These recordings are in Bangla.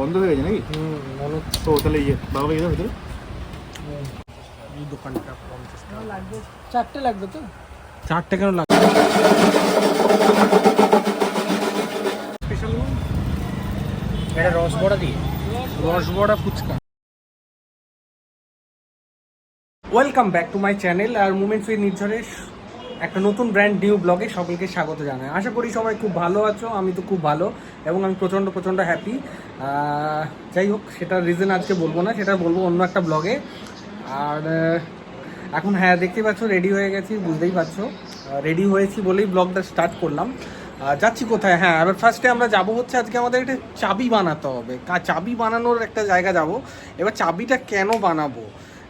বন্ধ হয়ে গেছে নাকি? মনে ও তাহলে ইয়ে বাবা গেছে ভিতরে? এই দোকানটা পঞ্চাশ টাকা। লাগবে চারটে লাগবে তো? চারটে কেন লাগবে? স্পেশাল এটা রসবড়া দিয়ে? রসবড়া fuchka. Welcome back to my channel R moments with নির্ঝরের একটা নতুন ব্র্যান্ড নিউ ব্লগে সকলকে স্বাগত জানাই। আশা করি সবাই খুব ভালো আছো, আমি তো খুব ভালো, এবং আমি প্রচণ্ড প্রচণ্ড হ্যাপি যাই হোক, সেটার রিজন আজকে বলব না, সেটা বলব অন্য একটা ব্লগে আর এখন হ্যাঁ দেখতেই পাচ্ছ রেডি হয়ে গেছি, বুঝতেই পারছ। রেডি হয়েছি বলেই ব্লগটা স্টার্ট করলাম। যাচ্ছি কোথায়? হ্যাঁ এবার ফার্স্টে আমরা যাব হচ্ছে আজকে আমাদের একটা চাবি বানাতে হবে। চাবি বানানোর একটা জায়গা যাব। এবার চাবিটা কেন বানাবো?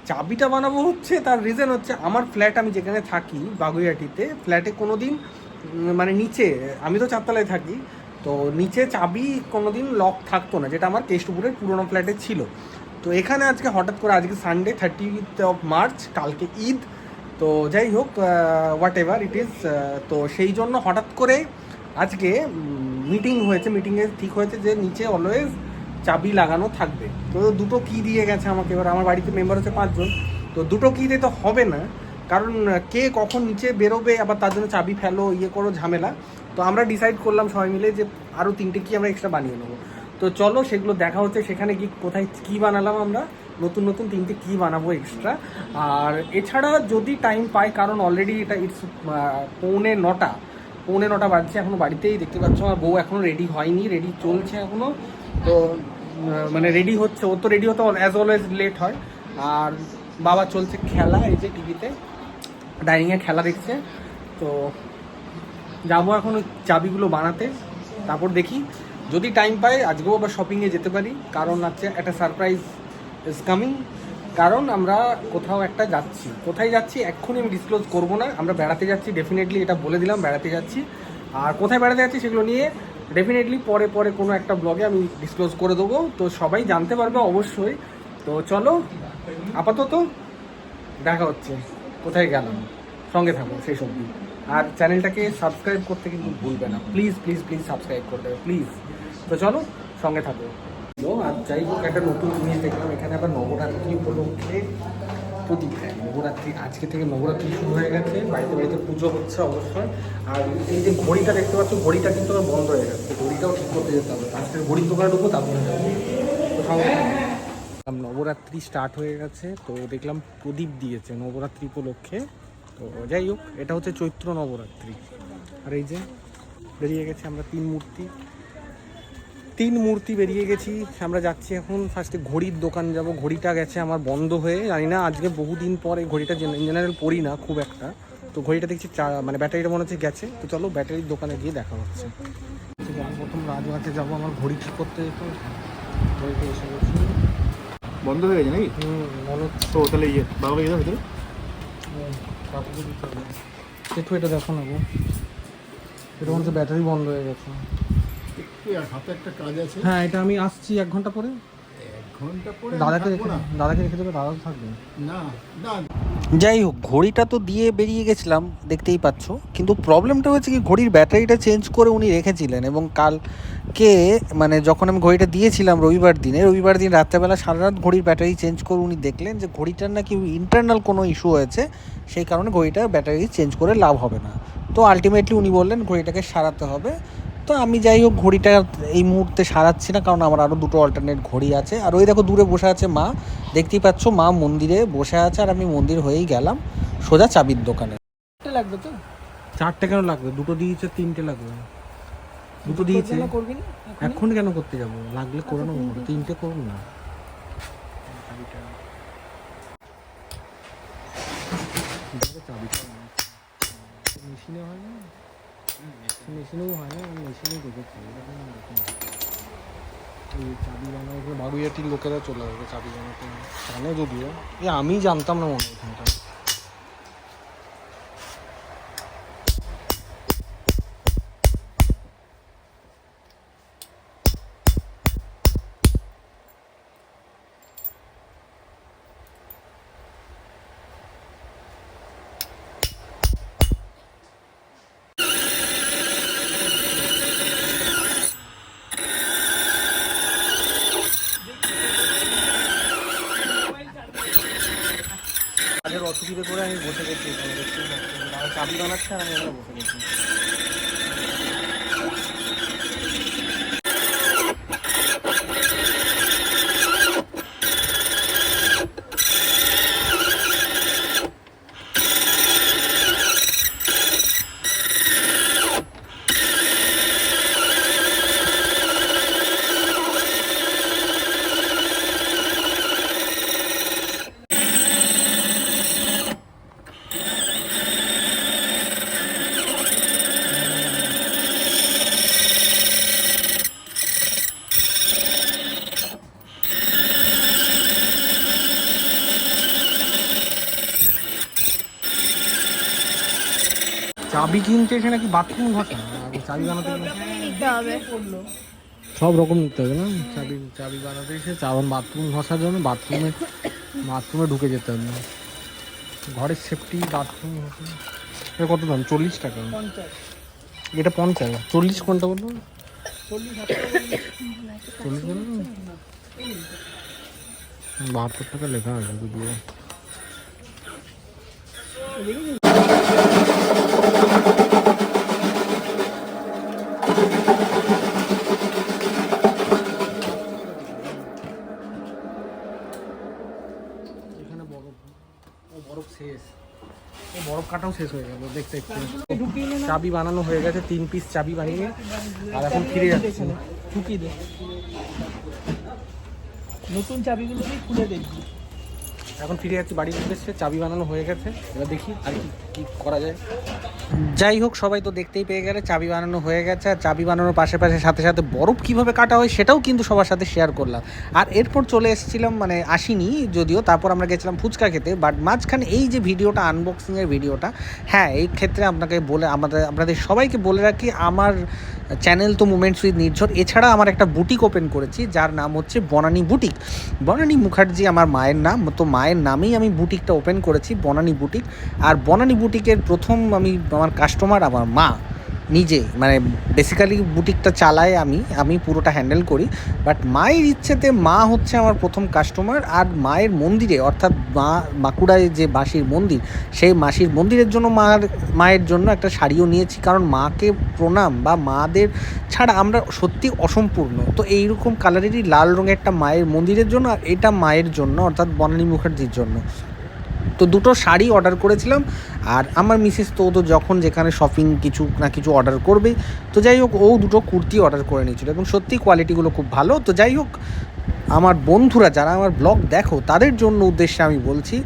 চাবিটা বানাবো হচ্ছে, তার রিজন হচ্ছে আমার ফ্ল্যাট আমি যেখানে থাকি বাগুইয়াটিতে ফ্ল্যাটে কোনো দিন মানে নিচে, আমি তো চারতলায় থাকি, তো নিচে চাবি কোনো দিন লক থাকতো না, যেটা আমার কেষ্টপুরের পুরোনো ফ্ল্যাটে ছিল। তো এখানে আজকে হঠাৎ করে, আজকে সানডে থার্টি অফ মার্চ কালকে ঈদ, তো যাই হোক হোয়াট এভার ইট ইজ তো সেই জন্য হঠাৎ করে আজকে মিটিং হয়েছে মিটিংয়ে ঠিক হয়েছে যে নিচে অলওয়েজ চাবি লাগানো থাকবে। তো দুটো কি দিয়ে গেছে আমাকে। এবার আমার বাড়িতে মেম্বার হচ্ছে পাঁচজন। তো দুটো কি দিয়ে তো হবে না। কারণ কে কখন নিচে বেরোবে, আবার তার জন্য চাবি ফেলো ইয়ে করো, ঝামেলা। তো আমরা ডিসাইড করলাম সবাই মিলে যে আরও তিনটে কি আমরা এক্সট্রা বানিয়ে নেব। তো চলো, সেগুলো দেখা হচ্ছে। সেখানে কি কোথায় কি বানালাম আমরা? নতুন নতুন তিনটে কি বানাবো এক্সট্রা আর এছাড়া যদি টাইম পাই, কারণ অলরেডি এটা ইটস পৌনে নটা। পৌনে নটা বাজছে, এখনও বাড়িতেই দেখতে পাচ্ছ। আমার বউ এখনও রেডি হয়নি রেডি চলছে এখনও তো মানে রেডি হচ্ছে। ও তো রেডি হতে অ্যাজ অলওয়েজ লেট হয়। আর বাবা চলছে খেলা এই যে টিভিতে ডাইনিংয়ে খেলা দেখছে। তো যাব এখন ওই চাবিগুলো বানাতে। তারপর দেখি। যদি টাইম পাই, আজকেও আবার শপিংয়ে যেতে পারি। কারণ আছে একটা সারপ্রাইজ ইজ কামিং কারণ আমরা কোথাও একটা যাচ্ছি। কোথায় যাচ্ছি, এক্ষুনি আমি ডিসক্লোজ করব না। আমরা বেড়াতে যাচ্ছি ডেফিনেটলি এটা বলে দিলাম, বেড়াতে যাচ্ছি। আর কোথায় বেড়াতে যাচ্ছি সেগুলো নিয়ে ডেফিনেটলি পরে পরে কোনো একটা ব্লগে আমি ডিসক্লোজ করে দেবো। তো সবাই জানতে পারবে অবশ্যই। তো চলো, আপাতত দেখা হচ্ছে। কোথায় গেলাম? সঙ্গে থাকো সেই সব আর চ্যানেলটাকে সাবস্ক্রাইব করতে কিন্তু ভুলবে না। প্লিজ প্লিজ প্লিজ সাবস্ক্রাইব করতে প্লিজ তো চলো, সঙ্গে থাকো। আর যাই হোক, একটা নতুন জিনিস দেখলাম। এখানে আবার নবরাত্রি উপলক্ষে প্রদীপ দেয় নবরাত্রি আজকে থেকে নবরাত্রি শুরু হয়ে গেছে, বাড়িতে বাড়িতে পুজো হচ্ছে অবশ্যই। আর এই যে ঘড়িটা দেখতে পাচ্ছ, ঘড়িটা কিন্তু আবার বন্ধ হয়ে গেছে। ঘড়িটাও ঠিক করতে যেতে হবে আজকে ঘড়ির দোকানে ঢুকবো, তারপরে যাব। নবরাত্রি স্টার্ট হয়ে গেছে, তো দেখলাম প্রদীপ দিয়েছে নবরাত্রি উপলক্ষে। তো যাই হোক, এটা হচ্ছে চৈত্র নবরাত্রি। আর এই যে বেরিয়ে গেছে আমরা তিন মূর্তি। তিন মূর্তি বেরিয়ে গেছি। আমরা যাচ্ছি এখন ফার্স্টে ঘড়ির দোকান যাব। ঘড়িটা গেছে আমার বন্ধ হয়ে জানি না আজকে বহুদিন পর এই ঘড়িটা জেনারেল পড়ি না খুব একটা। তো ঘড়িটা দেখছি মানে ব্যাটারিটা মনে হচ্ছে গেছে। তো চলো ব্যাটারির দোকানে গিয়ে দেখা হচ্ছে। প্রথম রাজমাতে যাব আমার ঘড়ি ঠিক করতে। যেত এসে গেছি। বন্ধ হয়ে গেছে নাকি? হুম মনে হচ্ছে। ও তাহলে ইয়ে বাবা গেছে ভিতরে। কাকুকে দিতে হবে। একটু এটা দেখো না গো। এটা মনে হচ্ছে ব্যাটারি বন্ধ হয়ে গেছে। একটু হাতে একটা কাজ আছে। হ্যাঁ এটা আমি আসছি এক ঘণ্টা পরে। এক ঘণ্টা পরে দাদাকে রেখে দাদাকে রেখে দেবে দাদা থাকবে। না না। যাই হোক ঘড়িটা তো দিয়ে বেরিয়ে গেছিলাম দেখতেই পাচ্ছ। কিন্তু প্রবলেমটা হয়েছে কি ঘড়ির ব্যাটারিটা চেঞ্জ করে উনি রেখেছিলেন এবং কালকে মানে যখন আমি ঘড়িটা দিয়েছিলাম রবিবার দিনে রবিবার দিন রাত্রেবেলা সারা রাত ঘড়ির ব্যাটারি চেঞ্জ করে উনি দেখলেন যে ঘড়িটার নাকি ইন্টারনাল কোনো ইস্যু হয়েছে সেই কারণে ঘড়িটার ব্যাটারি চেঞ্জ করে লাভ হবে না। তো আলটিমেটলি উনি বললেন ঘড়িটাকে সারাতে হবে। তো আমি যাই হোক ঘড়িটা এই মুহূর্তে সারাচ্ছি না কারণ আমার আরও দুটো অল্টারনেট ঘড়ি আছে। আর ওই দেখো দূরে বসে আছে মা। দেখতেই পাচ্ছ মা মন্দিরে বসে আছে আর আমি মন্দির হয়েই গেলাম। সোজা চাবির দোকানে। চারটে লাগবে তো? চারটে কেন লাগবে? দুটো দিয়েছে তিনটে লাগবে। দুটো দিয়েছে। করবি এখন কেন করতে যাব? লাগলে করে নেব তিনটে করুন না। মেশিনে হয় না? মেশিনেও হয় না আমি মেশিনেই দেখেছি এরকম দেখুন এই চাবি বানানো বাগুইয়াটির লোকেরা চলে আসবে চাবি বানাতে জানে যদিও। এই আমি জানতাম না মনে হয় তাদের অসুবিধে করে আমি বসে গেছি। চাবি বানাচ্ছে আর আমি ওখানে বসে গেছি। চাবি কিনতে এসে নাকি বাথরুম ঘষা? চাবি বানাতে নিতে হবে। সব রকম নিতে হবে না? চাবি চাবি বানাতে এসে চাবন বাথরুম ঘষার জন্য বাথরুমে বাথরুমে ঢুকে যেতে হবে। ঘরের সেফটি বাথরুম এটা কত দাম? চল্লিশ টাকা। এটা পঞ্চাশ? চল্লিশ কোনটা বলল? চল্লিশ বাহাত্তর টাকা লেখা আছে। যদিও বরফ শেষ। ও বরফ কাটাও শেষ হয়ে গেল, দেখতে একটু। চাবি বানানো হয়ে গেছে, তিন পিস চাবি বানিয়ে। আর এখন ফিরে যাচ্ছে। ঢুকিয়ে দে। নতুন চাবিগুলো খুলে দেখবি। এখন ফিরে যাচ্ছি বাড়ির উদ্দেশ্যে, চাবি বানানো হয়ে গেছে। এবার দেখি আর কি কি করা যায়। যাই হোক, সবাই তো দেখতেই পেয়ে গেলে চাবি বানানো হয়ে গেছে। আর চাবি বানানোর পাশে পাশে সাথে সাথে বরফ কীভাবে কাটা হয় সেটাও কিন্তু সবার সাথে শেয়ার করলাম। আর এরপর চলে এসেছিলাম মানে আসিনি যদিও, তারপর আমরা গেছিলাম ফুচকা খেতে। বাট মাঝখানে এই যে ভিডিওটা আনবক্সিংয়ের ভিডিওটা হ্যাঁ এই ক্ষেত্রে আপনাকে বলে, আমাদের, আপনাদের সবাইকে বলে রাখি, আমার চ্যানেল তো মুমেন্টস উইথ নির্ঝর এছাড়া আমার একটা বুটিক ওপেন করেছি, যার নাম হচ্ছে বনানী বুটিক বনানী মুখার্জি আমার মায়ের নাম, তো মায়ের নামেই আমি বুটিকটা ওপেন করেছি বনানি বুটিক আর বনানি বুটিকের প্রথম আমি, আমার কাস্টমার আমার মা। নিজে মানে বেসিক্যালি বুটিকটা চালায় আমি আমি পুরোটা হ্যান্ডেল করি বাট মায়ের ইচ্ছেতে মা হচ্ছে আমার প্রথম কাস্টমার আর মায়ের মন্দিরে, অর্থাৎ মা বাঁকুড়ায় যে বাঁশির মন্দির, সেই মাসির মন্দিরের জন্য মার, মায়ের জন্য একটা শাড়িও নিয়েছি, কারণ মাকে প্রণাম বা মাদের ছাড়া আমরা সত্যি অসম্পূর্ণ। তো এইরকম কালারেরই লাল রঙের একটা মায়ের মন্দিরের জন্য আর এটা মায়ের জন্য, অর্থাৎ বনানী মুখার্জির জন্য। তো দুটো শাড়ি অর্ডার করেছিলাম। আর আমার মিসেস তো তো যখন যেখানে শপিং কিছু না কিছু অর্ডার করবে তো যাই হোক, ও দুটো কুর্তি অর্ডার করে নিয়েছিল এবং সত্যি কোয়ালিটিগুলো খুব ভালো। তো যাই হোক, আমার বন্ধুরা যারা আমার ব্লগ দেখো, তাদের জন্য উদ্দেশ্যে আমি বলছি,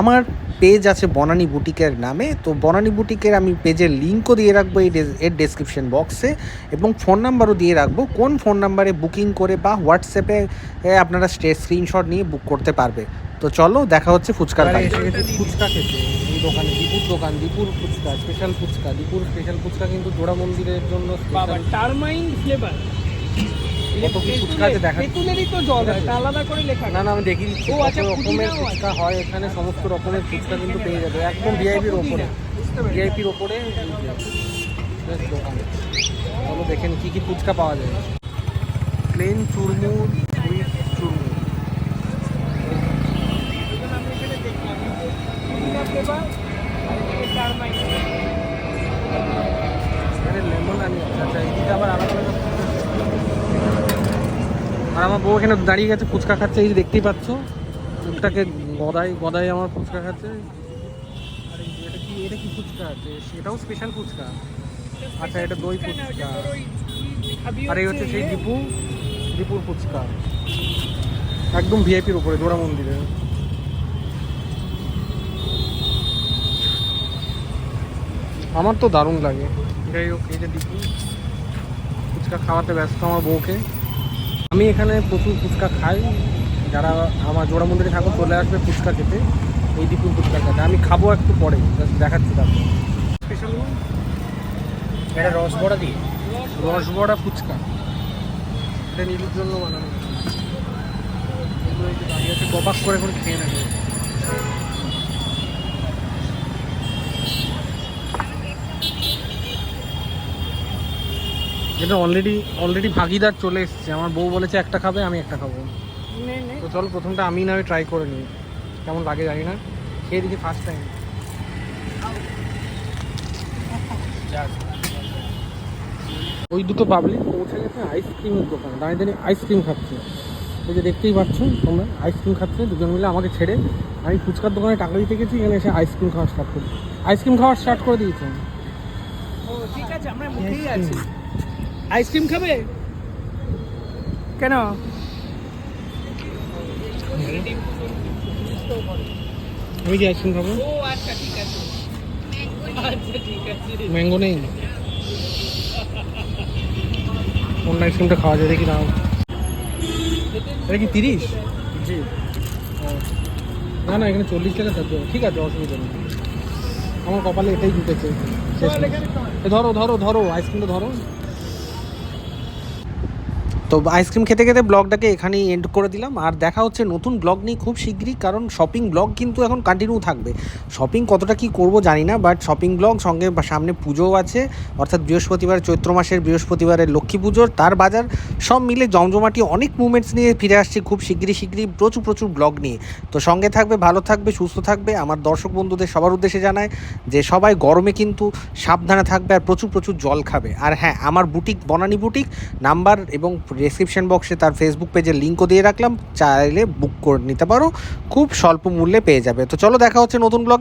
আমার পেজ আছে বনানী বুটিকের নামে। তো বনানী বুটিকের আমি পেজের লিঙ্কও দিয়ে রাখব এই এর ডেসক্রিপশন বক্সে এবং ফোন নাম্বারও দিয়ে রাখব, কোন ফোন নাম্বারে বুকিং করে বা হোয়াটসঅ্যাপে আপনারা স্ক্রিনশট নিয়ে বুক করতে পারবে। তো চলো দেখা হচ্ছে ফুচকার ফুচকা খেতে। এই দোকানে দীপুর দোকান দীপুর ফুচকা স্পেশাল ফুচকা দীপুর স্পেশাল ফুচকা কিন্তু জোড়া মন্দিরের জন্য বাবা টারমাইন ফ্লেভার কত কি ফুচকা আছে দেখা তেঁতুলেরই তো জল হয় আলাদা করে লেখা। না না আমি দেখিয়ে দিচ্ছি। ও, কত আচ্ছা, রকমের ফুচকা হয় এখানে সমস্ত রকমের ফুচকা কিন্তু পেয়ে যাবে। একদম ভিআইপির ওপরে। ভিআইপির ওপরে বেশ দোকান। চলো দেখেন কি কি ফুচকা পাওয়া যায়। প্লেন চুরমুর ফ্লেভার আর এদিকে টারমাইন এখানে লেমন আনি আছে আচ্ছা এদিকে আবার আলাদা আলাদা ফুচকা। আর আমার বউ এখানে দাঁড়িয়ে গেছে ফুচকা খাচ্ছে এই যে দেখতেই পাচ্ছ। মুখটাকে গদাই গদাই আমার ফুচকা খাচ্ছে। আর এটা কি এটা কি ফুচকা? আছে সেটাও স্পেশাল ফুচকা? আচ্ছা এটা দই ফুচকা আর এই হচ্ছে সেই দীপু দীপুর ফুচকা। একদম ভিআইপির উপরে জোড়া মন্দিরে। আমার তো দারুণ লাগে। যাই হোক এই যে দীপু ফুচকা খাওয়াতে ব্যস্ত আমার বউকে। আমি এখানে প্রচুর ফুচকা খাই। যারা আমার জোড়া মন্দিরে থাকো চলে আসবে ফুচকা খেতে। এই দীপুর ফুচকা খেতে। আমি খাব একটু পরে দেখাচ্ছি তারপর। স্পেশাল এটা রস বড়া দিয়ে? রসবড়া ফুচকা। এটা নীলুর জন্য বানানো। এগুলো দাঁড়িয়ে আছে কপাক করে করে খেয়ে নেবে। এটা অলরেডি অলরেডি ভাগিদার চলে এসেছে। আমার বউ বলেছে একটা খাবে আমি একটা খাব। তো চলো প্রথমটা আমি না ট্রাই করে নিই। কেমন লাগে জানি না। খেয়ে দেখি ফার্স্ট টাইম ওই দুটো পাবলিক পৌঁছে গেছে আইসক্রিমের দোকানে। দাঁড়িয়ে দাঁড়িয়ে আইসক্রিম খাচ্ছে। এই যে দেখতেই পাচ্ছ তোমরা আইসক্রিম খাচ্ছে দুজন মিলে আমাকে ছেড়ে আমি ফুচকার দোকানে টাকা দিতে গেছি এখানে এসে আইসক্রিম খাওয়া স্টার্ট করি। আইসক্রিম খাওয়া স্টার্ট করে দিয়েছে। ও ঠিক আছে আমরা মুখেই আছি। আইসক্রিম খাবে? কেন? আমি কি আইসক্রিম খাব? আচ্ছা ঠিক আছে। আচ্ছা ঠিক আছে। ম্যাঙ্গো নেই? অন্য আইসক্রিমটা খাওয়া যায় দেখি দাও এটা কি তিরিশ? জি। না না এখানে চল্লিশ টাকা থাকবে ঠিক আছে অসুবিধা নেই। আমার কপালে এটাই জুটেছে। ধরো ধরো ধরো আইসক্রিমটা ধরো। তো আইসক্রিম খেতে খেতে ব্লগটাকে এখানেই এন্ড করে দিলাম। আর দেখা হচ্ছে নতুন ব্লগ নিয়ে খুব শীঘ্রই কারণ শপিং ব্লগ কিন্তু এখন কন্টিনিউ থাকবে। শপিং কতটা কি করব জানি না বাট শপিং ব্লগ সঙ্গে সামনে পুজোও আছে, অর্থাৎ বৃহস্পতিবার, চৈত্র মাসের বৃহস্পতিবারের লক্ষ্মী পুজোর, তার বাজার সব মিলে জমজমাটি অনেক মুভমেন্টস নিয়ে ফিরে আসছি খুব শীঘ্রই শীঘ্রই প্রচুর প্রচুর ব্লগ নিয়ে। তো সঙ্গে থাকবে, ভালো থাকবে, সুস্থ থাকবে, আমার দর্শক বন্ধুদের সবার উদ্দেশ্যে জানায় যে সবাই গরমে কিন্তু সাবধানে থাকবে আর প্রচুর প্রচুর জল খাবে। আর হ্যাঁ আমার বুটিক বনানি বুটিক নাম্বার এবং ডেসক্রিপশন বক্সে তার ফেসবুক পেজের লিঙ্কও দিয়ে রাখলাম। চাইলে বুক করে নিতে পারো। খুব স্বল্প মূল্যে পেয়ে যাবে। তো চলো দেখা হচ্ছে নতুন ব্লগে